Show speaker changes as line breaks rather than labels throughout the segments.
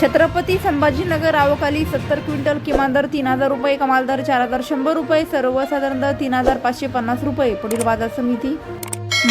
छत्रपती संभाजीनगर आवकाली सत्तर क्विंटल किमान दर तीन हजार रुपये कमाल दर चार हजार शंभर रुपये सर्वसाधारण दर तीन हजार पाचशे पन्नास रुपये पुढील बाजार समिती.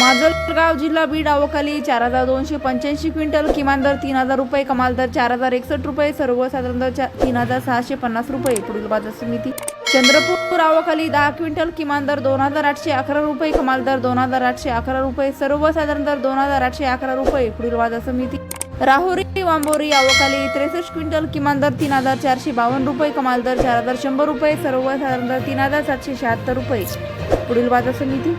माजलगाव जिल्हा बीड आवकाली चार हजार दोनशे पंच्याऐंशी क्विंटल किमान दर तीन हजार रुपये कमाल दर चार हजार एकसष्ट रुपये सर्वसाधारण दर चा- तीन हजार सहाशे पन्नास रुपये पुढील बाजार समिती. चंद्रपूर आवकाली दहा क्विंटल किमान दर दोन हजार आठशे अकरा रुपये कमाल दर दोन हजार आठशे अकरा रुपये सर्वसाधारण दर दोन हजार आठशे अकरा रुपये पुढील बाजार समिती. राहुरी वांबोरी आवकाली त्रेसष्ट क्विंटल किमान दर तीन हजार चारशे बावन्न रुपये कमाल दर चार हजार शंभर रुपये सर्वसाधारण दर तीन हजार सातशे शहात्तर रुपये. पुढील बाजार समिती